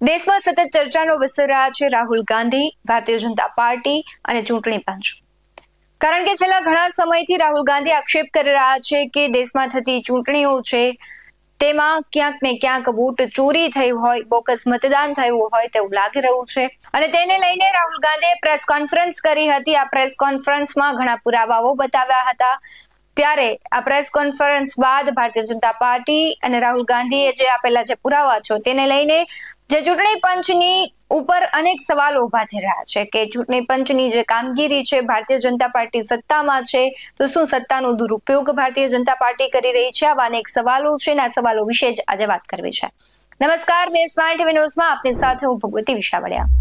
દેશમાં સતત ચર્ચાનો વિષય રહ્યા છે રાહુલ ગાંધી, ભારતીય જનતા પાર્ટી અને ચૂંટણી પંચ. કારણ કે છેલ્લા ઘણા સમયથી રાહુલ ગાંધી આક્ષેપ કરી રહ્યા છે કે દેશમાં થતી ચૂંટણીઓ છે, તેમાં ક્યાંક ને ક્યાંક વોટ ચોરી થઈ હોય બોકસ મતદાન થયું હોય તેવું લાગી રહ્યું છે. અને તેને લઈને રાહુલ ગાંધીએ પ્રેસ કોન્ફરન્સ કરી હતી. આ પ્રેસ કોન્ફરન્સમાં ઘણા પુરાવાઓ બતાવ્યા હતા. ત્યારે આ પ્રેસ કોન્ફરન્સ બાદ ભારતીય જનતા પાર્ટી અને રાહુલ ગાંધીએ જે આપેલા જે પુરાવા છો તેને લઈને જે ચૂંટણી પંચની ઉપર અનેક સવાલો ઊભા થઈ રહ્યા છે કે ચૂંટણી પંચની જે કામગીરી છે ભારતીય જનતા પાર્ટી સત્તામાં છે, તો શું સત્તાનો દુરુપયોગ ભારતીય જનતા પાર્ટી કરી રહી છે? આવા અનેક સવાલો છે અને આ સવાલો વિશે જ આજે વાત કરવી છે. નમસ્કાર, મેં સ્માર્ટ ટીવી ન્યૂઝમાં આપની સાથે હું ભગવતી વિશાવડિયા.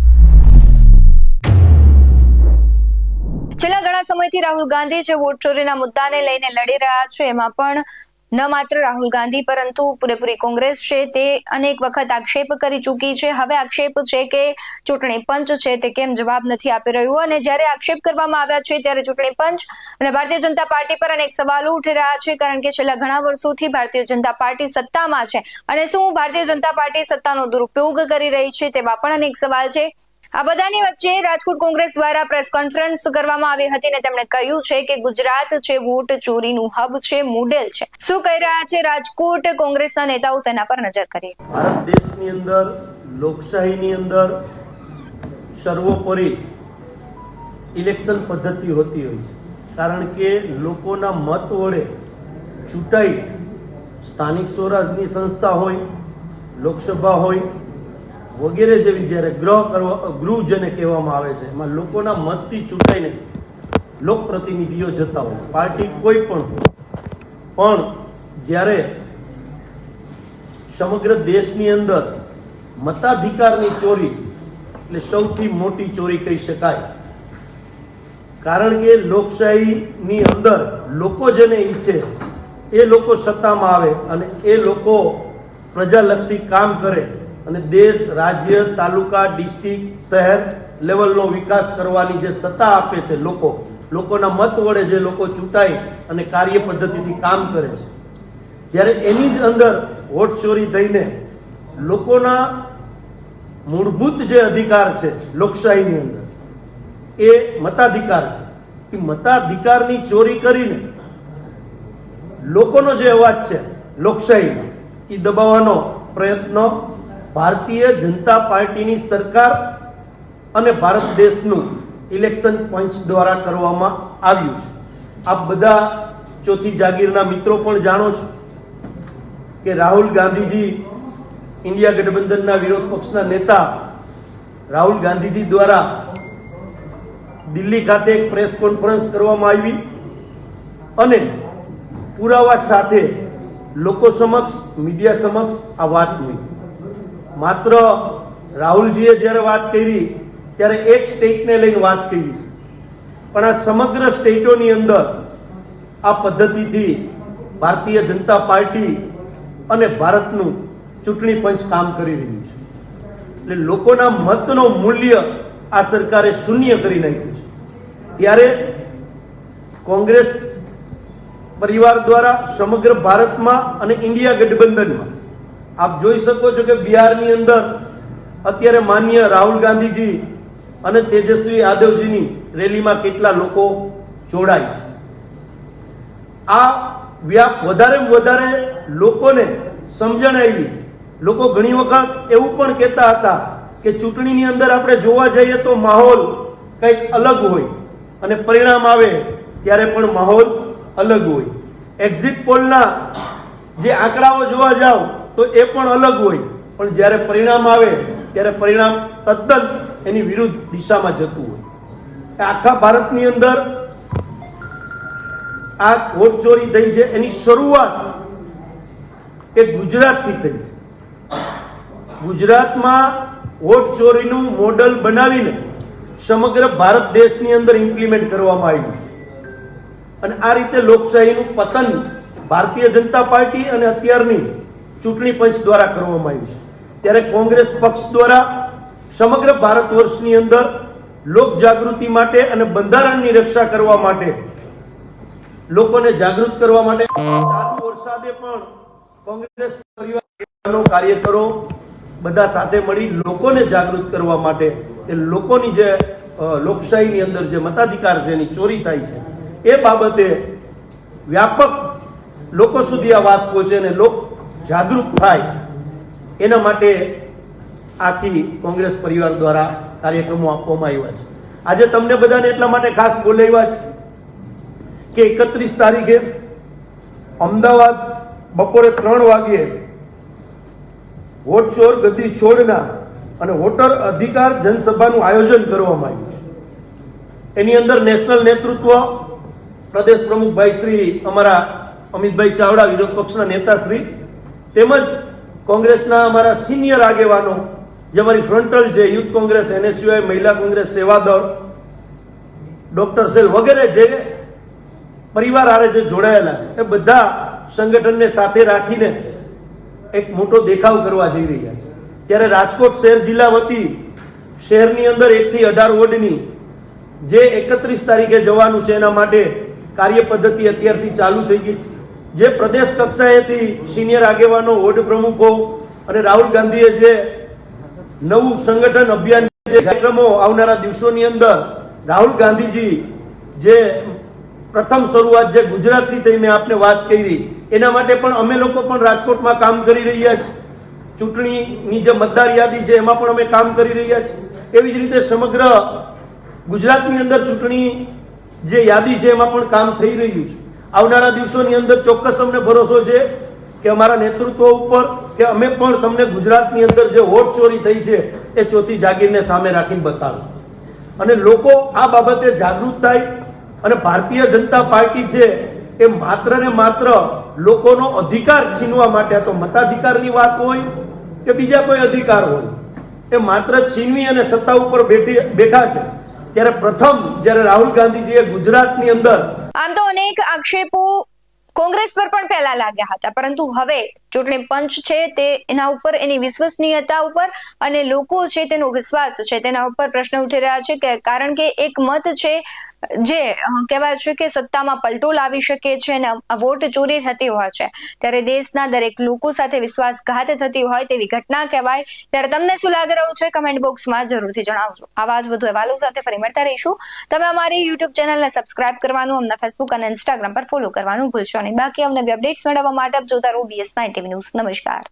છેલ્લા ઘણા સમયથી રાહુલ ગાંધી જે વોટ ચોરીના મુદ્દાને લઈને લડી રહ્યા છે, એમાં પણ ન માત્ર રાહુલ ગાંધી, પરંતુ પૂરેપૂરી કોંગ્રેસ છે તે અનેક વખત આક્ષેપ કરી ચૂકી છે. હવે આક્ષેપ છે કે ચૂંટણી પંચ છે તે કેમ જવાબ નથી આપી રહ્યું? અને જ્યારે આક્ષેપ કરવામાં આવ્યા છે, ત્યારે ચૂંટણી પંચ અને ભારતીય જનતા પાર્ટી પર અનેક સવાલો ઉઠી રહ્યા છે, કારણ કે છેલ્લા ઘણા વર્ષોથી ભારતીય જનતા પાર્ટી સત્તામાં છે. અને શું ભારતીય જનતા પાર્ટી સત્તાનો દુરુપયોગ કરી રહી છે તેવા પણ અનેક સવાલ છે. આ બધાની વચ્ચે રાજકોટ કોંગ્રેસ દ્વારા પ્રેસ કોન્ફરન્સ કરવામાં આવી હતી અને તેમણે કહ્યું છે કે ગુજરાત છે વોટ ચોરીનું હબ છે, મોડેલ છે. શું કહી રહ્યા છે રાજકોટ કોંગ્રેસના નેતાઓ તેના પર નજર કરીએ. ભારત દેશની અંદર, લોકશાહીની અંદર સર્વોપરી ઇલેક્શન પદ્ધતિ હોતી હોય છે. કારણ કે લોકોના મત વડે ચૂંટાઈ સ્થાનિક સ્વરાજની સંસ્થા હોય, લોકસભા હોય વગેરે જેવી જ્યારે ગ્રહ કરવા ગૃહ જેને કહેવામાં આવે છે, એમાં લોકોના મતથી ચૂંટાઈને લોકપ્રતિનિધિઓ જતા હોય, પાર્ટી કોઈ પણ પણ જ્યારે સમગ્ર દેશની અંદર મતાધિકારની ચોરી, એટલે સૌથી મોટી ચોરી કહી શકાય, કારણ કે લોકશાહીની અંદર લોકો જેને ઈચ્છે, એ લોકો સત્તામાં આવે અને એ લોકો પ્રજાલક્ષી કામ કરે અને દેશ, રાજ્ય, તાલુકા, ડિસ્ટ્રિક્ટ, શહેર લેવલનો વિકાસ કરવાની જે સત્તા આપે છે લોકો, લોકોના મત વડે જે લોકો ચૂંટાય અને કાર્ય પદ્ધતિથી કામ કરે છે. જ્યારે એની જ અંદર વોટ ચોરી થઈને લોકોના મૂળભૂત જે અધિકાર છે લોકશાહીની અંદર, એ મતાધિકાર છે. એ મતાધિકારની ચોરી કરીને લોકોનો જે અવાજ છે લોકશાહીનો એ દબાવવાનો પ્રયત્ન ભારતીય જનતા પાર્ટીની સરકાર અને ભારત દેશનું ઇલેક્શન પંચ દ્વારા કરવામાં આવ્યું છે. આપ બધા ચોથી જાગીરના મિત્રો પણ જાણો છો કે રાહુલ ગાંધીજી ઇન્ડિયા ગઠબંધનના વિરોધ પક્ષના નેતા રાહુલ ગાંધીજી દ્વારા દિલ્હી ખાતે એક પ્રેસ કોન્ફરન્સ કરવામાં આવી અને પુરાવા સાથે લોકો સમક્ષ, મીડિયા સમક્ષ આ વાત મૂકી માત્ર રાહુલજીએ જ્યારે વાત કરી, ત્યારે એક સ્ટેટને લઈને વાત કરી. પણ આ સમગ્ર સ્ટેટોની અંદર આ પદ્ધતિથી ભારતીય જનતા પાર્ટી અને ભારતનું ચૂંટણી પંચ કામ કરી રહ્યું છે. એટલે લોકોના મતનો મૂલ્ય આ સરકારે શૂન્ય કરી નાખ્યું છે. ત્યારે કોંગ્રેસ પરિવાર દ્વારા સમગ્ર ભારતમાં અને ઇન્ડિયા ગઠબંધનમાં આપ જોઈ શકો છો કે બિહારની અંદર અત્યારે માન્ય રાહુલ ગાંધીજી અને તેજસ્વી યાદવજીની રેલીમાં કેટલા લોકો જોડાય છે. આ વ્યાપ વધારે વધારે લોકોને સમજણ આવી. લોકો ઘણી વખત એવું પણ કહેતા હતા કે ચૂંટણીની અંદર આપણે જોવા જઈએ તો માહોલ કંઈક અલગ હોય અને પરિણામ આવે ત્યારે પણ માહોલ અલગ હોય. એક્ઝિટ પોલના જે આંકડાઓ જોવા જાવ તો એ પણ અલગ હોય. પણ જ્યારે પરિણામ આવે, ત્યારે પરિણામ તદ્દન એની વિરુદ્ધ દિશામાં જતું હોય. આખા ભારતની અંદર આ વોટ ચોરી થઈ છે, એની શરૂઆત એ ગુજરાતથી થઈ છે. ગુજરાતમાં વોટ ચોરીનું મોડલ બનાવીને સમગ્ર ભારત દેશની અંદર ઇમ્પ્લિમેન્ટ કરવામાં આવ્યું છે. અને આ રીતે લોકશાહીનું પતન ભારતીય જનતા પાર્ટી અને અત્યારની ચૂંટણી પંચ દ્વારા કરવામાં આવી છે. ત્યારે કોંગ્રેસ પક્ષ દ્વારા સમગ્ર ભારત વર્ષની અંદર લોક જાગૃતિ માટે અને બંધારણની રક્ષા કરવા માટે, લોકોને જાગૃત કરવા માટે ચાલુ વરસાદે પણ કોંગ્રેસ પરિવારનો કાર્યકરો બધા સાથે મળી લોકોને જાગૃત કરવા માટે, એ લોકોની જે લોકશાહીની અંદર જે મતાધિકાર છે એની ચોરી થાય છે. એ બાબતે વ્યાપક લોકો સુધી આ વાત પહોંચે અને લોક જાગૃત થાય, એના માટે આખી કોંગ્રેસ પરિવાર દ્વારા કાર્યક્રમો આપવામાં આવ્યા છે. આજે તમને બધાને એટલા માટે ખાસ બોલાવ્યા છે કે એકત્રીસ તારીખે અમદાવાદ બપોરે ત્રણ વાગ્યે વોટ ચોર, ગદ્દી છોડના અને વોટર અધિકાર જનસભાનું આયોજન કરવામાં આવ્યું છે. એની અંદર નેશનલ નેતૃત્વ પ્રદેશ પ્રમુખ ભાઈ શ્રી અમારા અમિતભાઈ ચાવડા, વિરોધ પક્ષના નેતા શ્રી તેમજ કોંગ્રેસના અમારા સિનિયર આગેવાનો, જે અમારી ફ્રન્ટલ છે, યુથ કોંગ્રેસ, એનએસયુઆઈ, મહિલા કોંગ્રેસ સેવાદળ ડોક્ટર સેલ વગેરે જે પરિવાર હારે જે જોડાયેલા છે, એ બધા સંગઠનને સાથે રાખીને એક મોટો દેખાવ કરવા જઈ રહ્યા છે. ત્યારે રાજકોટ શહેર જિલ્લા વતી શહેરની અંદર એકથી અઢાર વોર્ડની જે એકત્રીસ તારીખે જવાનું છે, એના માટે કાર્ય પદ્ધતિ અત્યારથી ચાલુ થઈ ગઈ છે. જે પ્રદેશ કક્ષાએથી સિનિયર આગેવાનો, વોર્ડ પ્રમુખો અને રાહુલ ગાંધીએ જે નવું સંગઠન અભિયાન જે કાર્યક્રમો આવનારા દિવસોની અંદર રાહુલ ગાંધીજી જે પ્રથમ શરૂઆત જે ગુજરાતથી થઈ મેં આપને વાત કરી, એના માટે પણ અમે લોકો પણ રાજકોટમાં કામ કરી રહ્યા છીએ. ચૂંટણીની જે મતદાર યાદી છે, એમાં પણ અમે કામ કરી રહ્યા છીએ. એવી જ રીતે સમગ્ર ગુજરાતની અંદર ચૂંટણી જે યાદી છે, એમાં પણ કામ થઈ રહ્યું છે. આવનારા દિવસોની અંદર ચોક્કસ અમને ભરોસો છે કે અમારા નેતૃત્વ ઉપર કે અમે પણ તમને ગુજરાતની અંદર જે વોટ ચોરી થઈ છે એ ચોથી જાગીરને સામે રાખીને બતાવશું. અને લોકો આ બાબતે જાગૃત થાય અને ભારતીય જનતા પાર્ટી છે એ માત્ર ને માત્ર લોકોનો અધિકાર છીનવા માટે તો મતાધિકારની વાત હોય કે બીજા કોઈ અધિકાર હોય, એ માત્ર છીનવી અને સત્તા ઉપર બેઠી બેઠા છે. ત્યારે પ્રથમ જ્યારે રાહુલ ગાંધીજીએ ગુજરાતની અંદર આમ તો અનેક આક્ષેપો કોંગ્રેસ પર પણ પહેલા લાગ્યા હતા. પરંતુ હવે ચૂંટણી પંચ છે તે એના ઉપર, એની વિશ્વસનીયતા ઉપર અને લોકો છે તેનો વિશ્વાસ છે તેના ઉપર પ્રશ્ન ઉઠી રહ્યા છે કે કારણ કે એક મત છે જે કહેવાય છે કે સત્તામાં પલટો લાવી શકે છે અને વોટ ચોરી થતી હોય છે. ત્યારે દેશના દરેક લોકો સાથે વિશ્વાસઘાત થતી હોય તેવી ઘટના કહેવાય. ત્યારે તમને શું લાગી રહ્યું છે? કમેન્ટ બોક્સમાં જરૂરથી જણાવજો. આવા જ વધુ અહેવાલો સાથે ફરી મળતા રહીશું. તમે અમારી યુટ્યુબ ચેનલને સબસ્ક્રાઇબ કરવાનું, અમને ફેસબુક અને ઇન્સ્ટાગ્રામ પર ફોલો કરવાનું ભૂલશો નહીં. બાકી અમને અપડેટ્સ મેળવવા માટે આપ જોતા રહો બીએસ નાઇન ટીવી ન્યૂઝ નમસ્કાર.